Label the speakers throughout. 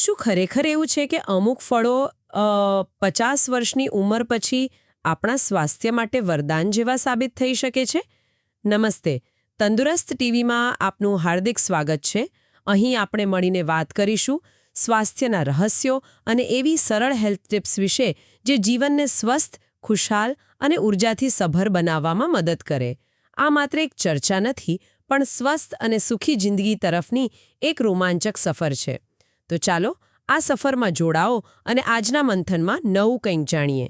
Speaker 1: શું ખરેખર એવું છે કે અમુક ફળો પચાસ વર્ષની ઉંમર પછી આપણા સ્વાસ્થ્ય માટે વરદાન જેવા સાબિત થઈ શકે છે? નમસ્તે. તંદુરસ્ત ટીવીમાં આપનું હાર્દિક સ્વાગત છે. અહીં આપણે મળીને વાત કરીશું સ્વાસ્થ્યના રહસ્યો અને એવી સરળ હેલ્થ ટિપ્સ વિશે જે જીવનને સ્વસ્થ, ખુશાલ અને ઉર્જાથી સભર બનાવવામાં મદદ કરે. આ માત્ર એક ચર્ચા નથી, પણ સ્વસ્થ અને સુખી જિંદગી તરફની એક રોમાંચક સફર છે. તો ચાલો આ સફરમાં જોડાઓ અને આજના મંથનમાં નવું કંઈક જાણીએ.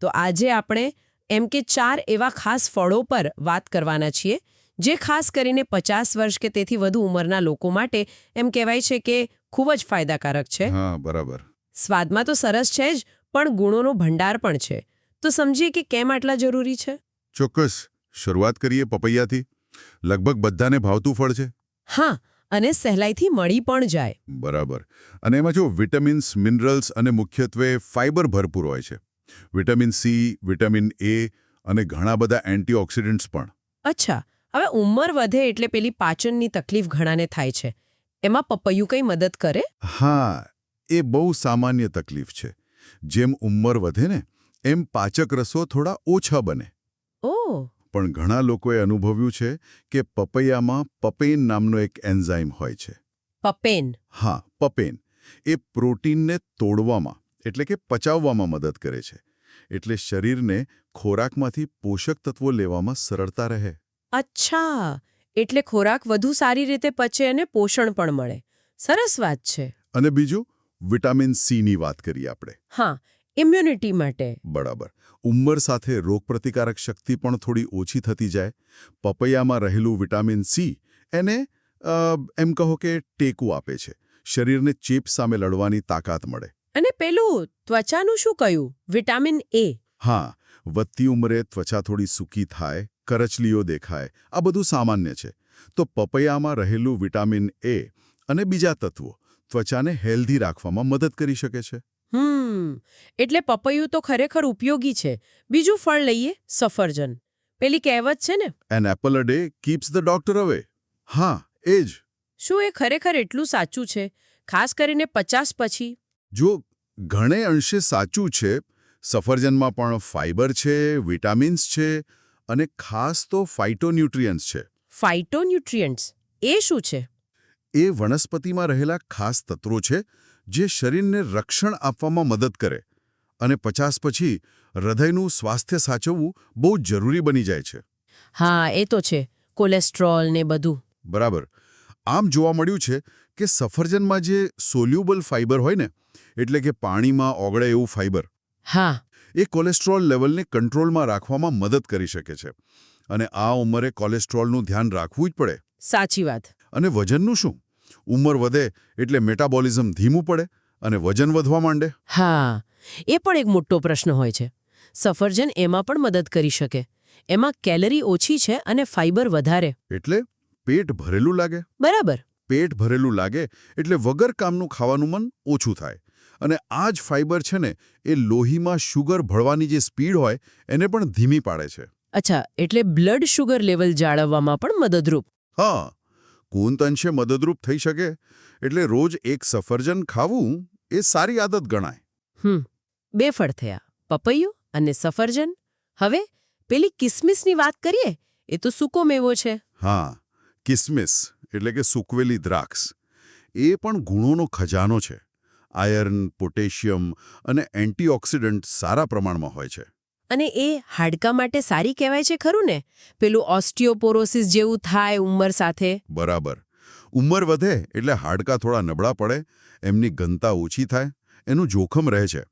Speaker 1: તો આજે આપણે એમ કે ચાર એવા ખાસ ફળો પર વાત કરવાના છીએ જે ખાસ કરીને પચાસ વર્ષ કે તેથી વધુ ઉંમરના લોકો માટે એમ કહેવાય છે કે ખૂબ જ ફાયદાકારક છે.
Speaker 2: હા બરાબર.
Speaker 1: સ્વાદમાં તો સરસ છે જ પણ ગુણોનો ભંડાર પણ છે. તો સમજીએ કે કેમ આટલા જરૂરી છે?
Speaker 2: ચોક્કસ. શરૂઆત કરીએ પપૈયાથી. લગભગ બધાને ભાવતું ફળ છે.
Speaker 1: હા અને સહેલાઈથી મળી પણ જાય.
Speaker 2: બરાબર. અને એમાં જો વિટામિન્સ મિનરલ્સ અને મુખ્યત્વે ફાઇબર ભરપૂર હોય છે. વિટામિન સી વિટામિન એ અને ઘણા બધા એન્ટીઓક્સિડન્ટ્સ પણ.
Speaker 1: અચ્છા. હવે ઉંમર વધે એટલે પેલી પાચનની તકલીફ ઘણાને થાય છે. એમાં પપૈયું કંઈ મદદ કરે?
Speaker 2: હા એ બહુ સામાન્ય તકલીફ છે. જેમ ઉંમર વધે ને એમ પાચક રસો થોડા ઓછા બને.
Speaker 1: ઓ
Speaker 2: પણ ઘણા લોકોએ અનુભવ્યું છે કે પપૈયામાં પપેન નામનો એક એન્ઝાઇમ હોય છે.
Speaker 1: પપેન
Speaker 2: હા પપેન એ પ્રોટીનને તોડવામાં એટલે કે પચાવવામાં મદદ કરે છે. એટલે શરીરને ખોરાકમાંથી પોષક તત્વો લેવામાં સરળતા રહે.
Speaker 1: અચ્છા! એટલે ખોરાક વધુ સારી રીતે પચે અને પોષણ પણ મળે. સરસ વાત છે.
Speaker 2: અને બીજું વિટામિન સીની વાત કરીએ આપણે.
Speaker 1: હા ઇમ્યુનિટી માટે.
Speaker 2: બરાબર. ઉંમર સાથે રોગપ્રતિકારક શક્તિ પણ થોડી ઓછી થતી જાય. પપૈયામાં રહેલું વિટામિન સી એને એમ કહો કે ટેકું આપે છે. શરીરને ચેપ સામે લડવાની તાકાત મળે.
Speaker 1: અને પેલું ત્વચાનું શું કહ્યું? Vitamin A.
Speaker 2: હા વધતી ઉંમરે ત્વચા થોડી સૂકી થાય કરચલીઓ દેખાય આ બધું સામાન્ય છે. તો પપૈયામાં રહેલું વિટામિન એ અને બીજા તત્વો ત્વચાને હેલ્ધી રાખવામાં મદદ કરી શકે છે.
Speaker 1: હમ એટલે પપૈયું તો ખરેખર ઉપયોગી છે. બીજું ફળ લઈએ સફરજન. પેલી કહેવત છે ને?
Speaker 2: An apple a day keeps the doctor away હા એ જ.
Speaker 1: શું એ ખરેખર એટલું સાચું છે? ખાસ કરીને પચાસ પછી.
Speaker 2: જો ઘણે અંશે સાચું છે સફરજનમાં પણ ફાઇબર છે વિટામિન્સ છે અને ખાસ તો ફાઇટોન્યુટ્રિયન્ટ્સ છે.
Speaker 1: ફાઇટોન્યુટ્રિયન્ટ્સ એ શું છે?
Speaker 2: એ વનસ્પતિમાં રહેલા ખાસ તત્વો છે જે શરીરને રક્ષણ આપવામાં મદદ કરે અને પચાસ પછી હૃદયનું સ્વાસ્થ્ય સાચવવું બહુ જરૂરી બની જાય છે.
Speaker 1: હા એ તો છે. કોલેસ્ટ્રોલ ને બધું.
Speaker 2: બરાબર. આમ જોવા મળ્યું છે કે સફરજનમાં જે સોલ્યુબલ ફાઇબર હોય ને એટલે કે પાણીમાં ઓગળે એવું ફાઇબર
Speaker 1: હા.
Speaker 2: એ કોલેસ્ટ્રોલ લેવલને કંટ્રોલમાં રાખવામાં મદદ કરી શકે છે. અને આ ઉંમરે કોલેસ્ટ્રોલનું ધ્યાન રાખવું જ પડે.
Speaker 1: સાચી વાત.
Speaker 2: અને વજનનું શું? ઉંમર વધે એટલે મેટાબોલિઝમ ધીમું પડે અને વજન વધવા માંડે?
Speaker 1: હા એ પણ એક મોટો પ્રશ્ન હોય છે. સફરજન એમાં પણ મદદ કરી શકે. એમાં કેલરી ઓછી છે અને ફાઇબર વધારે.
Speaker 2: એટલે પેટ ભરેલું લાગે?
Speaker 1: બરાબર.
Speaker 2: પેટ ભરેલું લાગે એટલે વગર કામનું ખાવાનું મન ઓછું થાય. અને આ જ ફાઇબર છે ને એ લોહીમાં શુગર ભળવાની જે સ્પીડ હોય એને પણ ધીમી પાડે છે.
Speaker 1: અચ્છા એટલે બ્લડ શુગર લેવલ જાળવવામાં પણ મદદરૂપ.
Speaker 2: હા કુંતંશે મદદરૂપ થઈ શકે એટલે રોજ એક સફરજન ખાવું એ સારી આદત ગણાય.
Speaker 1: હમ બે ફળ થયા પપૈયું અને સફરજન. હવે પેલી કિસમિસની વાત કરીએ એ તો સૂકો મેવો છે.
Speaker 2: હા કિસમિસ એટલે કે સૂકવેલી દ્રાક્ષ. એ પણ ગુણોનો ખજાનો છે. આયર્ન પોટેશિયમ અને એન્ટીઓક્સિડન્ટ સારા પ્રમાણમાં હોય છે.
Speaker 1: અને એ હાડકા માટે સારી કહેવાય છે ખરું ને? પેલું ઓસ્ટિયોપોરોસિસ જેવું થાય ઉંમર સાથે.
Speaker 2: બરાબર. ઉંમર વધે એટલે હાડકાં થોડા નબળા પડે એમની ઘનતા ઓછી થાય એનું જોખમ રહે છે.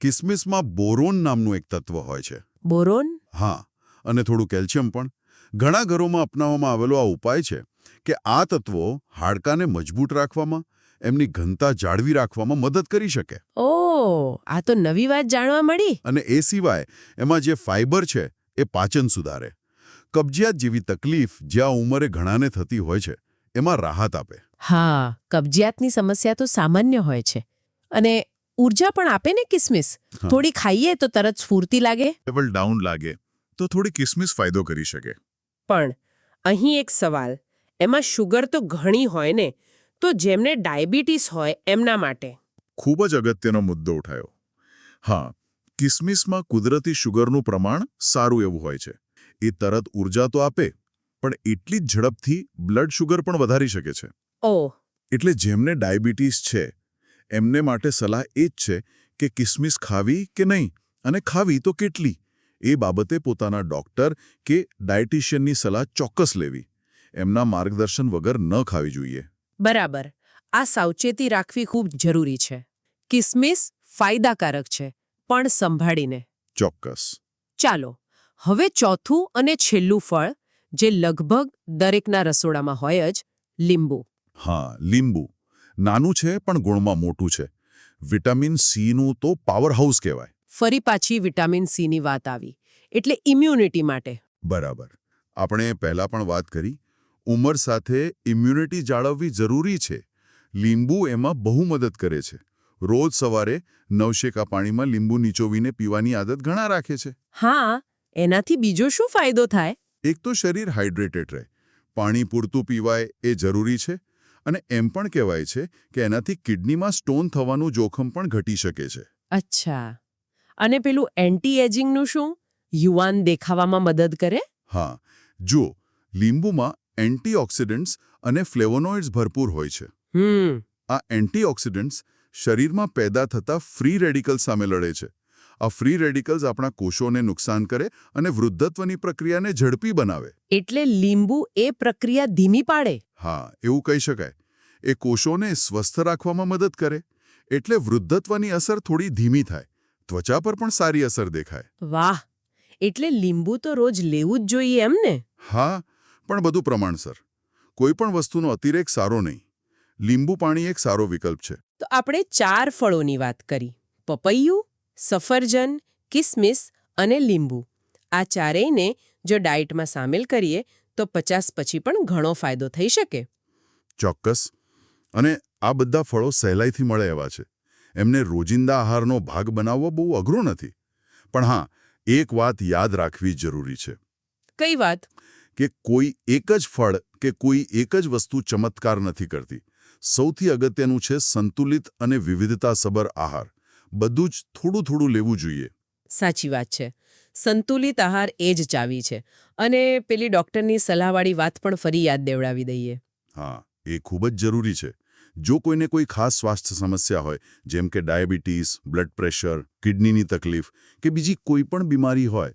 Speaker 2: કિસમિસમાં બોરોન નામનું એક તત્વ હોય છે.
Speaker 1: બોરોન?
Speaker 2: હા અને થોડું કેલ્શિયમ પણ. ઘણા ઘરોમાં અપનાવવામાં આવેલો આ ઉપાય છે કે આ તત્વો હાડકાને મજબૂત રાખવામાં એમની ઘનતા જાળવી રાખવામાં મદદ કરી શકે.
Speaker 1: ઓ આ તો નવી વાત જાણવા મળી.
Speaker 2: અને એ સિવાય એમાં જે ફાઇબર છે એ પાચન સુધારે. કબજિયાત જેવી તકલીફ જ્યાં ઉંમરે ઘણાને થતી હોય છે એમાં રાહત આપે.
Speaker 1: હા કબજિયાતની સમસ્યા તો સામાન્ય હોય છે. અને ઊર્જા પણ આપે ને કિસમિસ? થોડી ખાઈએ તો તરત સ્ફૂર્તિ લાગે?
Speaker 2: લેવલ ડાઉન લાગે તો થોડી કિસમિસ ફાયદો કરી શકે.
Speaker 1: પણ અહીં એક સવાલ. એમાં શુગર તો ઘણી હોય ને તો જેમને ડાયાબિટીસ હોય એમના માટે.
Speaker 2: ખૂબ જ અગત્યનો મુદ્દો ઉઠાયો. હા કિસમિસમાં કુદરતી શુગરનું પ્રમાણ સારું એવું હોય છે. એ તરત ઊર્જા તો આપે પણ એટલી જ ઝડપથી બ્લડ શુગર પણ વધારી શકે છે.
Speaker 1: ઓહ
Speaker 2: એટલે જેમને ડાયાબિટીસ છે એમને માટે સલાહ એ જ છે કે કિસમિસ ખાવી કે નહીં અને ખાવી તો કેટલી? એ બાબતે પોતાના ડોક્ટર કે ડાયટિશિયનની સલાહ ચોક્કસ લેવી. એમના માર્ગદર્શન વગર ન ખાવી જોઈએ.
Speaker 1: બરાબર. આ સાવચેતી રાખવી ખૂબ જરૂરી છે. કિસમિસ ફાયદાકારક છે પણ સંભાળીને.
Speaker 2: ચોક્કસ.
Speaker 1: ચાલો હવે ચોથું અને છેલ્લું ફળ જે લગભગ દરેકના રસોડામાં હોય જ લીંબુ.
Speaker 2: હા લીંબુ. નાનું છે પણ ગુણમાં મોટું છે. વિટામિન સીનું તો પાવરહાઉસ કહેવાય.
Speaker 1: ફરી પાછી વિટામિન સીની વાત આવી. એટલે ઇમ્યુનિટી માટે.
Speaker 2: બરાબર. આપણે પહેલા પણ વાત કરી ઉંમર સાથે ઇમ્યુનિટી જાળવવી જરૂરી છે. લીંબુ એમાં બહુ મદદ કરે છે. રોજ સવારે નવશેકા પાણીમાં લીંબુ નીચોવીને પીવાની આદત ઘણા રાખે છે.
Speaker 1: હા એનાથી બીજો શું ફાયદો થાય?
Speaker 2: એક તો શરીર હાઇડ્રેટેડ રહે. પાણી પૂરતું પીવાય એ જરૂરી છે અને એમ પણ કહેવાય છે કે એનાથી કિડનીમાં સ્ટોન થવાનું જોખમ પણ ઘટી શકે છે.
Speaker 1: અચ્છા. અને પેલું એન્ટી એજિંગનું શું? યુવાન દેખાવામાં મદદ કરે?
Speaker 2: હા. જુઓ લીંબુમાં એન્ટીઓક્સિડન્ટ્સ અને ફ્લેવોનોઇડ્સ ભરપૂર હોય છે.
Speaker 1: હમ.
Speaker 2: આ એન્ટીઓક્સિડન્ટ્સ શરીરમાં પેદા થતા ફ્રી રેડિકલ્સ સામે લડે છે. આ ફ્રી રેડિકલ્સ આપણા કોષોને નુકસાન કરે અને વૃદ્ધત્વની પ્રક્રિયાને ઝડપી બનાવે.
Speaker 1: એટલે લીંબુ એ પ્રક્રિયા ધીમી પાડે.
Speaker 2: હા એવું કહી શકાય. એ કોષોને સ્વસ્થ રાખવામાં મદદ કરે એટલે વૃદ્ધત્વની અસર થોડી ધીમી થાય. ત્વચા પર પણ સારી અસર દેખાય.
Speaker 1: વાહ એટલે લીંબુ તો રોજ લેવું જ જોઈએ એમ ને?
Speaker 2: હા પણ બધું પ્રમાણસર. કોઈ પણ વસ્તુનો અતિરેક સારો નહીં. લીંબુ પાણી એક સારો વિકલ્પ છે.
Speaker 1: તો આપણે ચાર ફળોની વાત કરી. પપૈયું સફરજન કિસમિસ અને લીંબુ. આ ચારેયને જો ડાયટમાં સામેલ કરીએ તો પચાસ પછી પણ ઘણો ફાયદો થઈ શકે.
Speaker 2: ચોક્કસ. અને આ બધા ફળો સહેલાઈથી મળે એવા છે. એમને રોજિંદા આહારનો ભાગ બનાવવો બહુ અઘરો નથી. પણ હા એક વાત યાદ રાખવી જરૂરી છે.
Speaker 1: કઈ વાત?
Speaker 2: કે કોઈ એક જ ફળ કે કોઈ એક જ વસ્તુ ચમત્કાર નથી કરતી. સૌથી અગત્યનું છે સંતુલિત અને વિવિધતાસભર આહાર. બધું જ થોડું થોડું લેવું જોઈએ.
Speaker 1: સાચી વાત છે. સંતુલિત આહાર એ જ ચાવી છે. અને પેલી ડોક્ટરની સલાહવાળી વાત પણ ફરી યાદ દેવડાવી દઈએ.
Speaker 2: હા એ ખૂબ જ જરૂરી છે. જો કોઈને કોઈ ખાસ સ્વાસ્થ્ય સમસ્યા હોય જેમ કે ડાયાબિટીસ બ્લડ પ્રેશર કિડનીની તકલીફ કે બીજી કોઈ પણ બીમારી હોય.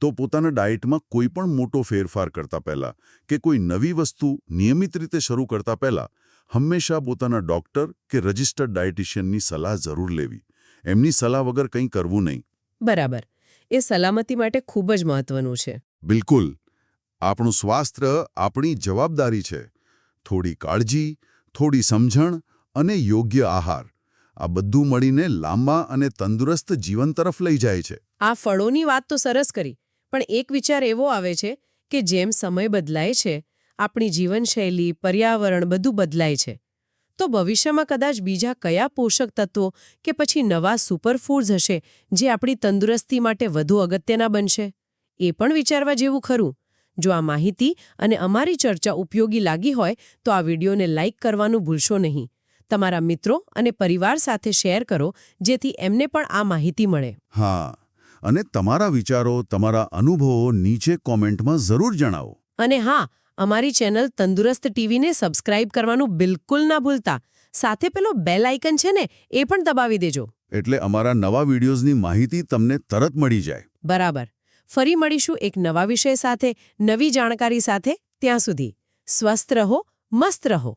Speaker 2: તો પોતાના ડાયટમાં કોઈ પણ મોટો ફેરફાર કરતા પહેલા કે કોઈ નવી વસ્તુ નિયમિત રીતે શરૂ કરતા પહેલા હંમેશા પોતાના ડોક્ટર કે રજિસ્ટર્ડ ડાયટિશિયનની સલાહ જરૂર લેવી. એમની સલાહ વગર કંઈ કરવું નહીં.
Speaker 1: બરાબર. એ સલામતી માટે ખૂબ જ મહત્વનું છે.
Speaker 2: બિલકુલ. આપણું સ્વાસ્થ્ય આપણી જવાબદારી છે. થોડી કાળજી થોડી સમજણ અને યોગ્ય આહાર. આ બધું મળીને લાંબા અને તંદુરસ્ત જીવન તરફ લઈ જાય છે.
Speaker 1: આ ફળોની વાત તો સરસ કરી. પણ એક વિચાર એવો આવે છે કે જેમ સમય બદલાય છે, આપણી જીવનશૈલી, પર્યાવરણ બધું બદલાય છે. તો ભવિષ્યમાં કદાચ બીજા કયા પોષક તત્વો કે પછી નવા સુપરફૂડ્સ હશે જે આપણી તંદુરસ્તી માટે વધુ અગત્યના બનશે? એ પણ વિચારવા જેવું ખરું. જો આ માહિતી અને અમારી ચર્ચા ઉપયોગી લાગી હોય, તો આ વિડીયોને લાઇક કરવાનું ભૂલશો નહીં. તમારા મિત્રો અને પરિવાર સાથે શેર કરો, જેથી એમને પણ આ માહિતી મળે.
Speaker 2: હા અને તમારા વિચારો તમારા અનુભવો નીચે કોમેન્ટમાં જરૂર જણાવો.
Speaker 1: અને હા અમારી ચેનલ તંદુરસ્ત ટીવીને સબસ્ક્રાઇબ કરવાનું બિલકુલ ના ભૂલતા. સાથે પેલો બેલ આઇકન છે ને એ પણ દબાવી દેજો.
Speaker 2: એટલે અમારા નવા વિડીયોઝની માહિતી તમને તરત મળી જાય.
Speaker 1: બરાબર. ફરી મળીશું એક નવા વિષય સાથે નવી જાણકારી સાથે. ત્યાં સુધી સ્વસ્થ રહો મસ્ત રહો.